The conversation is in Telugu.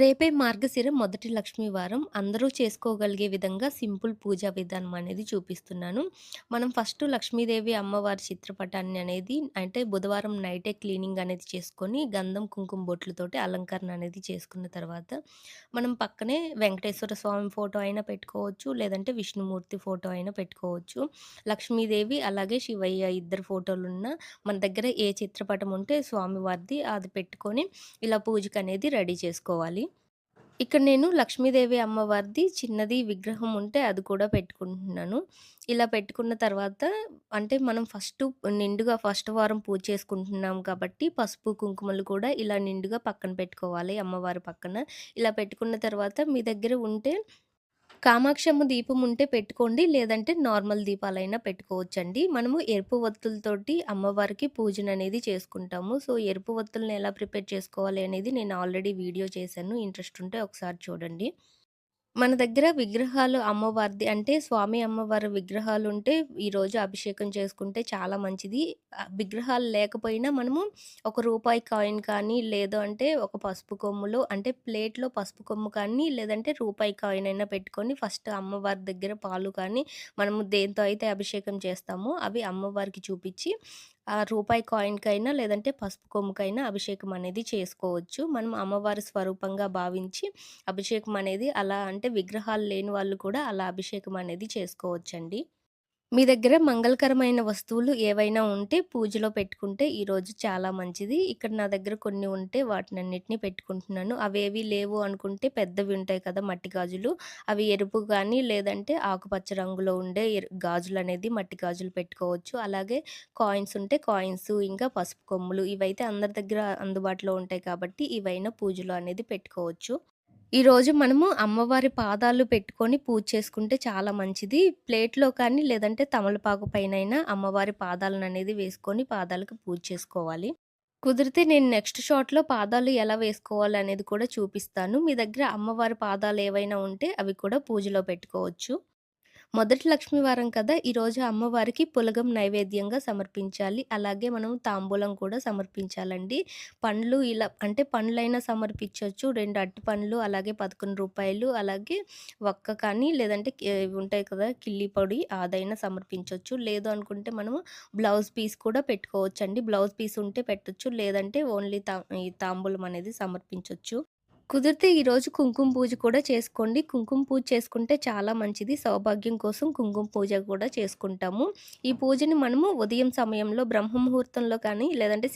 రేపే మార్గశిర మొదటి లక్ష్మీ వారం. అందరూ చేసుకోగలిగే విధంగా సింపుల్ పూజా విధానం అనేది చూపిస్తున్నాను. మనం ఫస్ట్ లక్ష్మీదేవి అమ్మవారి చిత్రపటాన్ని అనేది అంటే బుధవారం నైటే క్లీనింగ్ అనేది చేసుకొని, గంధం, కుంకుమ బొట్లతోటి అలంకరణ అనేది చేసుకున్న తర్వాత, మనం పక్కనే వెంకటేశ్వర స్వామి ఫోటో అయినా పెట్టుకోవచ్చు, లేదంటే విష్ణుమూర్తి ఫోటో అయినా పెట్టుకోవచ్చు. లక్ష్మీదేవి అలాగే శివయ్య ఇద్దరు ఫోటోలు ఉన్న మన దగ్గర ఏ చిత్రపటం ఉంటే స్వామివారిది అది పెట్టుకొని, ఇలా పూజకనేది రెడీ చేసుకోవాలి. ఇక్కడ నేను లక్ష్మీదేవి అమ్మవారిది చిన్నది విగ్రహం ఉంటే అది కూడా పెట్టుకుంటున్నాను. ఇలా పెట్టుకున్న తర్వాత అంటే మనం ఫస్ట్ నిండుగా ఫస్ట్ వారం పూజ చేసుకుంటున్నాం కాబట్టి పసుపు, కుంకుమలు కూడా ఇలా నిండుగా పక్కన పెట్టుకోవాలి అమ్మవారి పక్కన. ఇలా పెట్టుకున్న తర్వాత మీ దగ్గర ఉంటే కామాక్షమ్మ దీపం ఉంటే పెట్టుకోండి. లేదంటే నార్మల్ దీపాలైనా పెట్టుకోవచ్చండి. మనము ఎరుపు ఒత్తులతోటి అమ్మవారికి పూజననేది చేసుకుంటాము. సో, ఎరుపు ఒత్తుల్ని ఎలా ప్రిపేర్ చేసుకోవాలి అనేది నేను ఆల్రెడీ వీడియో చేశాను. ఇంట్రెస్ట్ ఉంటే ఒకసారి చూడండి. మన దగ్గర విగ్రహాలు అమ్మవారిది అంటే స్వామి, అమ్మవారి విగ్రహాలు ఉంటే ఈరోజు అభిషేకం చేసుకుంటే చాలా మంచిది. విగ్రహాలు లేకపోయినా మనము ఒక రూపాయి కాయిన్ కానీ, లేదు అంటే ఒక పసుపు కొమ్ములో అంటే ప్లేట్‌లో పసుపు కొమ్ము కానీ, లేదంటే రూపాయి కాయిన్ అయినా పెట్టుకొని ఫస్ట్ అమ్మవారి దగ్గర పాలు కానీ, మనము దేంతో అయితే అభిషేకం చేస్తామో అవి అమ్మవారికి చూపించి ఆ రూపాయి కాయిన్‌కైనా లేదంటే పసుపు కొమ్ముకైనా అభిషేకం అనేది చేసుకోవచ్చు. మనం అమ్మవారి స్వరూపంగా భావించి అభిషేకం అనేది అలా అంటే విగ్రహాలు లేని వాళ్ళు కూడా అలా అభిషేకం అనేది చేసుకోవచ్చండి. మీ దగ్గర మంగళకరమైన వస్తువులు ఏవైనా ఉంటే పూజలో పెట్టుకుంటే ఈరోజు చాలా మంచిది. ఇక్కడ నా దగ్గర కొన్ని ఉంటే వాటినన్నిటిని పెట్టుకుంటున్నాను. అవేవి లేవు అనుకుంటే పెద్దవి ఉంటాయి కదా మట్టి గాజులు. అవి ఎరుపు కానీ లేదంటే ఆకుపచ్చ రంగులో ఉండే గాజులు అనేది మట్టి గాజులు పెట్టుకోవచ్చు. అలాగే కాయిన్స్ ఉంటే కాయిన్స్, ఇంకా పసుపు కొమ్ములు ఇవైతే అందరి దగ్గర అందుబాటులో ఉంటాయి కాబట్టి ఇవైనా పూజలో అనేది పెట్టుకోవచ్చు. ఈరోజు మనము అమ్మవారి పాదాలు పెట్టుకొని పూజ చేసుకుంటే చాలా మంచిది. ప్లేట్‌లో కానీ, లేదంటే తమలపాకు పైనైనా అమ్మవారి పాదాలననేది వేసుకొని పాదాలకు పూజ చేసుకోవాలి. కుదిరితే నేను నెక్స్ట్ షాట్‌లో పాదాలు ఎలా వేసుకోవాలి అనేది కూడా చూపిస్తాను. మీ దగ్గర అమ్మవారి పాదాలు ఏవైనా ఉంటే అవి కూడా పూజలో పెట్టుకోవచ్చు. మొదటి లక్ష్మీ వారం కదా! ఈరోజు అమ్మవారికి పులగం నైవేద్యంగా సమర్పించాలి. అలాగే మనం తాంబూలం కూడా సమర్పించాలండి. పండ్లు ఇలా అంటే పండ్లైనా సమర్పించొచ్చు. 2 అరటి పండ్లు, అలాగే పదకొండు రూపాయలు అలాగే వక్క కానీ, లేదంటే ఉంటాయి కదా! కిల్లి పొడి అదైనా సమర్పించవచ్చు లేదు అనుకుంటే మనము బ్లౌజ్ పీస్ కూడా పెట్టుకోవచ్చండి. బ్లౌజ్ పీస్ ఉంటే పెట్టొచ్చు. లేదంటే ఓన్లీ తా ఈ తాంబూలం అనేది సమర్పించవచ్చు కుదిరితే ఈరోజు కుంకుమ పూజ కూడా చేసుకోండి. కుంకుమ పూజ చేసుకుంటే చాలా మంచిది. సౌభాగ్యం కోసం కుంకుమ పూజ కూడా చేసుకుంటాము. ఈ పూజని మనము ఉదయం సమయంలో బ్రహ్మ ముహూర్తంలో కానీ, లేదంటే